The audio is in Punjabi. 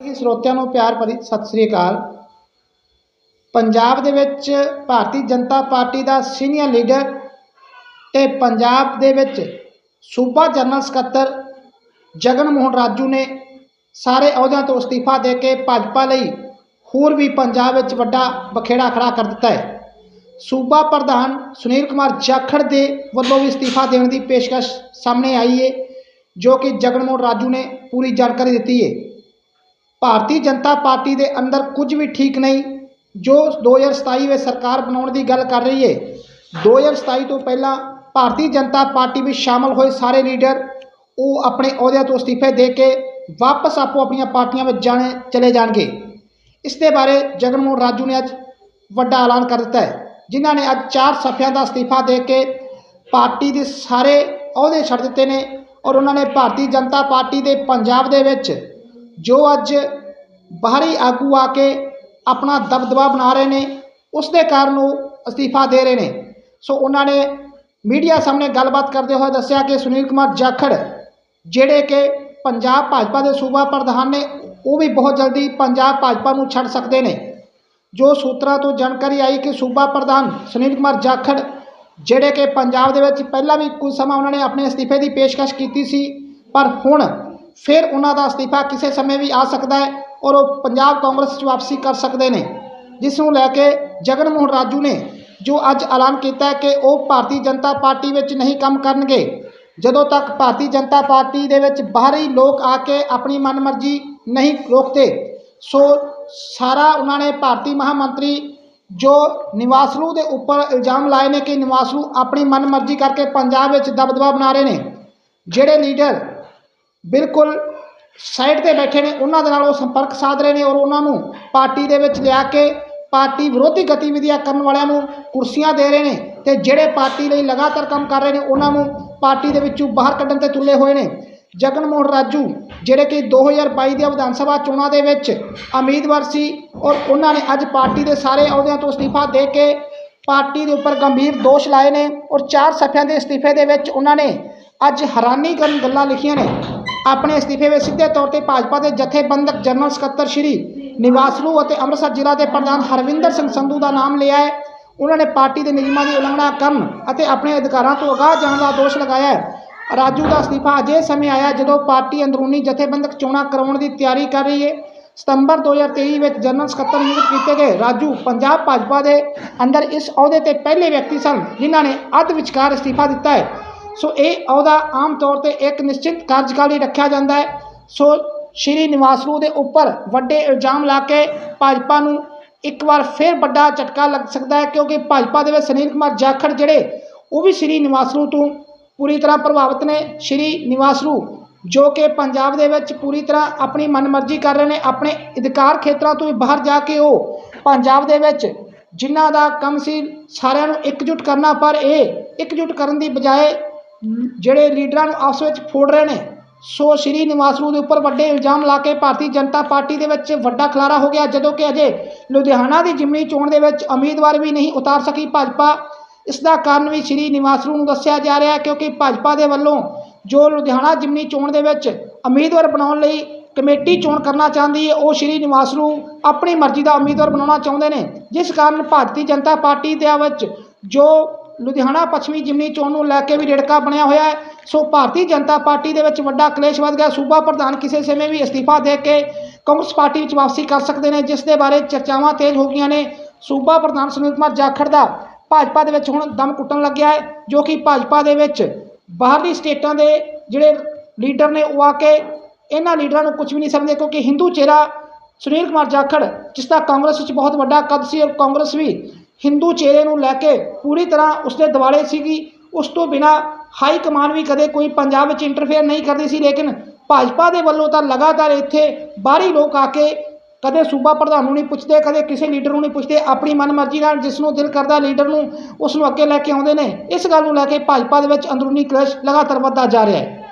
ਜੀ ਸਰੋਤਿਆਂ ਨੂੰ ਪਿਆਰ ਭਰੀ ਸਤਿ ਸ੍ਰੀ ਅਕਾਲ। ਪੰਜਾਬ ਦੇ ਵਿੱਚ ਭਾਰਤੀ ਜਨਤਾ ਪਾਰਟੀ ਦਾ ਸੀਨੀਅਰ ਲੀਡਰ ਤੇ ਪੰਜਾਬ ਦੇ ਵਿੱਚ ਸੂਬਾ ਜਨਰਲ ਸਕੱਤਰ ਜਗਨ ਮੋਹਨ ਰਾਜੂ ਨੇ ਸਾਰੇ ਅਹੁਦਿਆਂ ਤੋਂ ਅਸਤੀਫਾ ਦੇ ਕੇ ਭਾਜਪਾ ਲਈ ਹੋਰ ਵੀ ਪੰਜਾਬ ਵਿੱਚ ਵੱਡਾ ਬਖੇੜਾ ਖੜਾ ਕਰ ਦਿੱਤਾ ਹੈ। ਸੂਬਾ ਪ੍ਰਧਾਨ ਸੁਨੀਲ ਕੁਮਾਰ ਜਾਖੜ ਦੇ ਵੱਲੋਂ ਵੀ ਅਸਤੀਫਾ ਦੇਣ ਦੀ ਪੇਸ਼ਕਸ਼ ਸਾਹਮਣੇ ਆਈ ਹੈ ਜੋ ਕਿ ਜਗਨ ਮੋਹਨ ਰਾਜੂ ਨੇ ਪੂਰੀ ਜਾਣਕਾਰੀ ਦਿੱਤੀ ਹੈ ਭਾਰਤੀ ਜਨਤਾ ਪਾਰਟੀ ਦੇ ਅੰਦਰ ਕੁਝ ਵੀ ਠੀਕ ਨਹੀਂ, ਜੋ 2027 ਵਿੱਚ ਸਰਕਾਰ ਬਣਾਉਣ ਦੀ ਗੱਲ ਕਰ ਰਹੀ ਹੈ 2027 ਤੋਂ ਪਹਿਲਾਂ ਭਾਰਤੀ ਜਨਤਾ ਪਾਰਟੀ ਵਿੱਚ ਸ਼ਾਮਲ ਹੋਏ ਸਾਰੇ ਲੀਡਰ ਉਹ ਆਪਣੇ ਅਹੁਦਿਆਂ ਤੋਂ ਅਸਤੀਫੇ ਦੇ ਕੇ ਵਾਪਸ ਆਪੋ ਆਪਣੀਆਂ ਪਾਰਟੀਆਂ ਵਿੱਚ ਜਾਣੇ, ਚਲੇ ਜਾਣਗੇ। ਇਸ ਦੇ ਬਾਰੇ ਜਗਨਮੋਹਨ ਰਾਜੂ ਨੇ ਅੱਜ ਵੱਡਾ ਐਲਾਨ ਕਰ ਦਿੱਤਾ ਹੈ, ਜਿਨ੍ਹਾਂ ਨੇ ਅੱਜ ਚਾਰ ਸਫ਼ਿਆਂ ਦਾ ਅਸਤੀਫਾ ਦੇ ਕੇ ਪਾਰਟੀ ਦੇ ਸਾਰੇ ਅਹੁਦੇ ਛੱਡ ਦਿੱਤੇ ਨੇ ਔਰ ਉਹਨਾਂ ਨੇ ਭਾਰਤੀ ਜਨਤਾ ਪਾਰਟੀ ਦੇ ਪੰਜਾਬ ਦੇ ਵਿੱਚ ਜੋ ਅੱਜ ਬਾਹਰੀ ਆਗੂ ਆ ਕੇ ਆਪਣਾ ਦਬਦਬਾ ਬਣਾ ਰਹੇ ਨੇ ਉਸ ਦੇ ਕਾਰਨ ਉਹ ਅਸਤੀਫਾ ਦੇ ਰਹੇ ਨੇ। ਸੋ ਉਹਨਾਂ ਨੇ ਮੀਡੀਆ ਸਾਹਮਣੇ ਗੱਲਬਾਤ ਕਰਦੇ ਹੋਏ ਦੱਸਿਆ ਕਿ ਸੁਨੀਲ ਕੁਮਾਰ ਜਾਖੜ, ਜਿਹੜੇ ਕਿ ਪੰਜਾਬ ਭਾਜਪਾ ਦੇ ਸੂਬਾ ਪ੍ਰਧਾਨ ਨੇ, ਉਹ ਵੀ ਬਹੁਤ ਜਲਦੀ ਪੰਜਾਬ ਭਾਜਪਾ ਨੂੰ ਛੱਡ ਸਕਦੇ ਨੇ। ਜੋ ਸੂਤਰਾਂ ਤੋਂ ਜਾਣਕਾਰੀ ਆਈ ਕਿ ਸੂਬਾ ਪ੍ਰਧਾਨ ਸੁਨੀਲ ਕੁਮਾਰ ਜਾਖੜ, ਜਿਹੜੇ ਕਿ ਪੰਜਾਬ ਦੇ ਵਿੱਚ ਪਹਿਲਾਂ ਵੀ ਕੁਝ ਸਮਾਂ ਉਹਨਾਂ ਨੇ ਆਪਣੇ ਅਸਤੀਫੇ ਦੀ ਪੇਸ਼ਕਸ਼ ਕੀਤੀ ਸੀ, ਪਰ ਹੁਣ ਫਿਰ ਉਹਨਾਂ ਦਾ ਅਸਤੀਫਾ ਕਿਸੇ ਸਮੇਂ ਵੀ ਆ ਸਕਦਾ ਹੈ ਔਰ ਉਹ ਪੰਜਾਬ ਕਾਂਗਰਸ 'ਚ ਵਾਪਸੀ ਕਰ ਸਕਦੇ ਨੇ। ਜਿਸ ਨੂੰ ਲੈ ਕੇ ਜਗਨ ਮੋਹਨ ਰਾਜੂ ਨੇ ਜੋ ਅੱਜ ਐਲਾਨ ਕੀਤਾ ਕਿ ਉਹ ਭਾਰਤੀ ਜਨਤਾ ਪਾਰਟੀ ਵਿੱਚ ਨਹੀਂ ਕੰਮ ਕਰਨਗੇ, ਜਦੋਂ ਤੱਕ ਭਾਰਤੀ ਜਨਤਾ ਪਾਰਟੀ ਦੇ ਵਿੱਚ ਬਾਹਰੀ ਲੋਕ ਆ ਕੇ ਆਪਣੀ ਮਨਮਰਜ਼ੀ ਨਹੀਂ ਰੋਕਦੇ, ਸੋ ਸਾਰਾ ਉਹਨਾਂ ਨੇ ਭਾਰਤੀ ਮਹਾਮੰਤਰੀ ਜੋ ਨਿਵਾਸਲੂ ਦੇ ਉੱਪਰ ਇਲਜ਼ਾਮ ਲਾਏ ਨੇ ਕਿ ਨਿਵਾਸਲੂ ਆਪਣੀ ਮਨਮਰਜ਼ੀ ਕਰਕੇ ਪੰਜਾਬ ਵਿੱਚ ਦਬਦਬਾ ਬਣਾ ਰਹੇ ਨੇ, ਜਿਹੜੇ ਲੀਡਰ ਬਿਲਕੁਲ ਸਾਈਡ ਤੇ ਬੈਠੇ ਨੇ, ਉਹਨਾਂ ਦੇ ਨਾਲ ਉਹ ਸੰਪਰਕ ਸਾਧ ਰਹੇ ਨੇ ਔਰ ਉਹਨਾਂ ਨੂੰ ਪਾਰਟੀ ਦੇ ਵਿੱਚ ਲਿਆ ਕੇ ਪਾਰਟੀ ਵਿਰੋਧੀ ਗਤੀਵਿਧੀਆਂ ਕਰਨ ਵਾਲਿਆਂ ਨੂੰ ਕੁਰਸੀਆਂ ਦੇ ਰਹੇ ਨੇ ਤੇ ਜਿਹੜੇ ਪਾਰਟੀ ਲਈ ਲਗਾਤਾਰ ਕੰਮ ਕਰ ਰਹੇ ਨੇ, ਉਹਨਾਂ ਨੂੰ ਪਾਰਟੀ ਦੇ ਵਿੱਚੋਂ ਬਾਹਰ ਕੱਢਣ ਤੇ ਤੁਲੇ ਹੋਏ ਨੇ। ਜਗਨ ਮੋਹਨ ਰਾਜੂ, ਜਿਹੜੇ ਕਿ 2022 ਦੀਆਂ ਵਿਧਾਨ ਸਭਾ ਚੋਣਾਂ ਦੇ ਵਿੱਚ ਉਮੀਦਵਾਰ ਸੀ ਔਰ ਉਹਨਾਂ ਨੇ ਅੱਜ ਪਾਰਟੀ ਦੇ ਸਾਰੇ ਅਹੁਦਿਆਂ ਤੋਂ ਅਸਤੀਫਾ ਦੇ ਕੇ ਪਾਰਟੀ ਦੇ ਉੱਪਰ ਗੰਭੀਰ ਦੋਸ਼ ਲਾਏ ਨੇ ਔਰ ਚਾਰ ਸਫ਼ਿਆਂ ਦੇ ਅਸਤੀਫੇ ਦੇ ਵਿੱਚ ਉਹਨਾਂ ਨੇ ਅੱਜ ਹੈਰਾਨੀ ਕਰਨ ਗੱਲਾਂ ਲਿਖੀਆਂ ਨੇ। ਆਪਣੇ ਅਸਤੀਫੇ ਵਿੱਚ ਸਿੱਧੇ ਤੌਰ ਤੇ ਭਾਜਪਾ ਦੇ ਜਥੇਬੰਦਕ ਜਨਰਲ ਸਕੱਤਰ ਸ਼੍ਰੀ ਨਿਵਾਸਲੂ ਅਤੇ ਅੰਮ੍ਰਿਤਸਰ ਜ਼ਿਲ੍ਹਾ ਦੇ ਪ੍ਰਧਾਨ ਹਰਵਿੰਦਰ ਸਿੰਘ ਸੰਧੂ ਦਾ ਨਾਮ ਲਿਆ ਹੈ। ਉਹਨਾਂ ਨੇ ਪਾਰਟੀ ਦੇ ਨਿਯਮਾਂ ਦੀ ਉਲੰਘਣਾ ਕਰਨ ਅਤੇ ਆਪਣੇ ਅਧਿਕਾਰਾਂ ਤੋਂ ਅਗਾਹ ਜਾਣ ਦਾ ਦੋਸ਼ ਲਗਾਇਆ ਹੈ। ਰਾਜੂ ਦਾ ਅਸਤੀਫਾ ਅਜੇ ਸਮੇਂ ਆਇਆ ਜਦੋਂ ਪਾਰਟੀ ਅੰਦਰੂਨੀ ਜਥੇਬੰਦਕ ਚੋਣਾਂ ਕਰਵਾਉਣ ਦੀ ਤਿਆਰੀ ਕਰ ਰਹੀ ਹੈ। ਸਤੰਬਰ 2023 ਵਿੱਚ ਜਨਰਲ ਸਕੱਤਰ ਨਿਯੁਕਤ ਕੀਤੇ ਗਏ ਰਾਜੂ ਪੰਜਾਬ ਭਾਜਪਾ ਦੇ ਅੰਦਰ ਇਸ ਅਹੁਦੇ ਤੇ ਪਹਿਲੇ ਵਿਅਕਤੀ ਸਨ, ਜਿਨ੍ਹਾਂ ਨੇ ਅੱਧ ਵਿਚਕਾਰ ਅਸਤੀਫਾ ਦਿੱਤਾ ਹੈ। ਸੋ ਇਹ ਅਹੁਦਾ ਆਮ ਤੌਰ ਤੇ ਇੱਕ ਨਿਸ਼ਚਿਤ ਕਾਰਜਕਾਲ ਲਈ ਰੱਖਿਆ ਜਾਂਦਾ ਹੈ। ਸੋ ਸ਼੍ਰੀ ਨਿਵਾਸਰੂ ਦੇ ਉੱਪਰ ਵੱਡੇ ਇਲਜ਼ਾਮ ਲਾ ਕੇ ਭਾਜਪਾ ਨੂੰ ਇੱਕ ਵਾਰ ਫਿਰ ਵੱਡਾ ਝਟਕਾ ਲੱਗ ਸਕਦਾ ਹੈ ਕਿਉਂਕਿ ਭਾਜਪਾ ਦੇ ਵਿੱਚ ਸੁਨੀਲ ਕੁਮਾਰ ਜਾਖੜ ਜਿਹੜੇ, ਉਹ ਵੀ ਸ਼੍ਰੀ ਨਿਵਾਸਰੂ ਤੋਂ ਪੂਰੀ ਤਰ੍ਹਾਂ ਪ੍ਰਭਾਵਿਤ ਨੇ। ਸ਼੍ਰੀ ਨਿਵਾਸਰੂ ਜੋ ਕਿ ਪੰਜਾਬ ਦੇ ਵਿੱਚ ਪੂਰੀ ਤਰ੍ਹਾਂ ਆਪਣੀ ਮਨਮਰਜ਼ੀ ਕਰ ਰਹੇ ਨੇ, ਆਪਣੇ ਅਧਿਕਾਰ ਖੇਤਰਾਂ ਤੋਂ ਵੀ ਬਾਹਰ ਜਾ ਕੇ ਉਹ ਪੰਜਾਬ ਦੇ ਵਿੱਚ ਜਿਨ੍ਹਾਂ ਦਾ ਕੰਮ ਸੀ, ਸਾਰਿਆਂ ਨੂੰ ਇਕਜੁੱਟ ਕਰਨਾ, ਪਰ ਇਹ ਇਕਜੁੱਟ ਕਰਨ ਦੀ ਬਜਾਏ ਜਿਹੜੇ ਲੀਡਰਾਂ ਨੂੰ ਆਪਸ ਵਿੱਚ ਫੋੜ ਰਹੇ ਨੇ, ਸੋ ਸ਼੍ਰੀ ਨਿਵਾਸਰੂ ਦੇ ਉੱਪਰ ਵੱਡੇ ਇਲਜ਼ਾਮ ਲਾ ਕੇ ਭਾਰਤੀ ਜਨਤਾ ਪਾਰਟੀ ਦੇ ਵਿੱਚ ਵੱਡਾ ਖਲਾਰਾ ਹੋ ਗਿਆ, ਜਦੋਂ ਕਿ ਅਜੇ ਲੁਧਿਆਣਾ ਦੀ ਜਿਮਨੀ ਚੋਣ ਦੇ ਵਿੱਚ ਉਮੀਦਵਾਰ ਵੀ ਨਹੀਂ ਉਤਾਰ ਸਕੀ ਭਾਜਪਾ। ਇਸ ਦਾ ਕਾਰਨ ਵੀ ਸ਼੍ਰੀ ਨਿਵਾਸਰੂ ਨੂੰ ਦੱਸਿਆ ਜਾ ਰਿਹਾ ਹੈ, ਕਿਉਂਕਿ ਭਾਜਪਾ ਦੇ ਵੱਲੋਂ ਜੋ ਲੁਧਿਆਣਾ ਜਿਮਨੀ ਚੋਣ ਦੇ ਵਿੱਚ ਉਮੀਦਵਾਰ ਬਣਾਉਣ ਲਈ ਕਮੇਟੀ ਚੋਣ ਕਰਨਾ ਚਾਹੁੰਦੀ ਹੈ, ਉਹ ਸ਼੍ਰੀ ਨਿਵਾਸਲੂ ਆਪਣੀ ਮਰਜ਼ੀ ਦਾ ਉਮੀਦਵਾਰ ਬਣਾਉਣਾ ਚਾਹੁੰਦੇ ਨੇ। ਜਿਸ ਕਾਰਨ ਭਾਰਤੀ ਜਨਤਾ ਪਾਰਟੀ ਦੇ ਵਿੱਚ ਜੋ ਲੁਧਿਆਣਾ ਪੱਛਮੀ ਜਿਮਨੀ ਚੋਣ ਨੂੰ ਲੈ ਕੇ ਵੀ ਰੇੜਕਾ ਬਣਿਆ ਹੋਇਆ ਹੈ। ਸੋ ਭਾਰਤੀ ਜਨਤਾ ਪਾਰਟੀ ਦੇ ਵਿੱਚ ਵੱਡਾ ਕਲੇਸ਼ ਵੱਧ ਗਿਆ। ਸੂਬਾ ਪ੍ਰਧਾਨ ਕਿਸੇ ਸਮੇਂ ਵੀ ਅਸਤੀਫਾ ਦੇ ਕੇ ਕਾਂਗਰਸ ਪਾਰਟੀ ਵਿੱਚ ਵਾਪਸੀ ਕਰ ਸਕਦੇ ਨੇ, ਜਿਸ ਦੇ ਬਾਰੇ ਚਰਚਾਵਾਂ ਤੇਜ਼ ਹੋ ਗਈਆਂ ਨੇ। ਸੂਬਾ ਪ੍ਰਧਾਨ ਸੁਨੀਲ ਕੁਮਾਰ ਜਾਖੜ ਦਾ ਭਾਜਪਾ ਦੇ ਵਿੱਚ ਹੁਣ ਦਮ ਕੁੱਟਣ ਲੱਗਿਆ ਹੈ, ਜੋ ਕਿ ਭਾਜਪਾ ਦੇ ਵਿੱਚ ਬਾਹਰਲੀ ਸਟੇਟਾਂ ਦੇ ਜਿਹੜੇ ਲੀਡਰ ਨੇ, ਉਹ ਆ ਕੇ ਇਹਨਾਂ ਲੀਡਰਾਂ ਨੂੰ ਕੁਝ ਵੀ ਨਹੀਂ ਸਮਝਦੇ, ਕਿਉਂਕਿ ਹਿੰਦੂ ਚਿਹਰਾ ਸੁਨੀਲ ਕੁਮਾਰ ਜਾਖੜ, ਜਿਸ ਦਾ ਕਾਂਗਰਸ ਵਿੱਚ ਬਹੁਤ ਵੱਡਾ ਕਦ ਸੀ ਔਰ ਕਾਂਗਰਸ ਵੀ ਹਿੰਦੂ ਚਿਹਰੇ ਨੂੰ ਲੈ ਕੇ ਪੂਰੀ ਤਰ੍ਹਾਂ ਉਸਦੇ ਦਿਵਾਲੇ ਸੀਗੀ। ਉਸ ਤੋਂ ਬਿਨਾ ਹਾਈ ਕਮਾਨ ਵੀ ਕਦੇ ਕੋਈ ਪੰਜਾਬ ਵਿੱਚ ਇੰਟਰਫੇਅਰ ਨਹੀਂ ਕਰਦੀ ਸੀ, ਲੇਕਿਨ ਭਾਜਪਾ ਦੇ ਵੱਲੋਂ ਤਾਂ ਲਗਾਤਾਰ ਇੱਥੇ ਬਾਹਰੀ ਲੋਕ ਆ ਕੇ ਕਦੇ ਸੂਬਾ ਪ੍ਰਧਾਨ ਨੂੰ ਨਹੀਂ ਪੁੱਛਦੇ, ਕਦੇ ਕਿਸੇ ਲੀਡਰ ਨੂੰ ਨਹੀਂ ਪੁੱਛਦੇ, ਆਪਣੀ ਮਨਮਰਜ਼ੀ ਨਾਲ ਜਿਸ ਨੂੰ ਦਿਲ ਕਰਦਾ ਲੀਡਰ ਨੂੰ ਉਸ ਨੂੰ ਅੱਗੇ ਲੈ ਕੇ ਆਉਂਦੇ ਨੇ। ਇਸ ਗੱਲ ਨੂੰ ਲੈ ਕੇ ਭਾਜਪਾ ਦੇ ਵਿੱਚ ਅੰਦਰੂਨੀ ਕਲਸ਼ ਲਗਾਤਾਰ ਵੱਧਦਾ ਜਾ ਰਿਹਾ ਹੈ।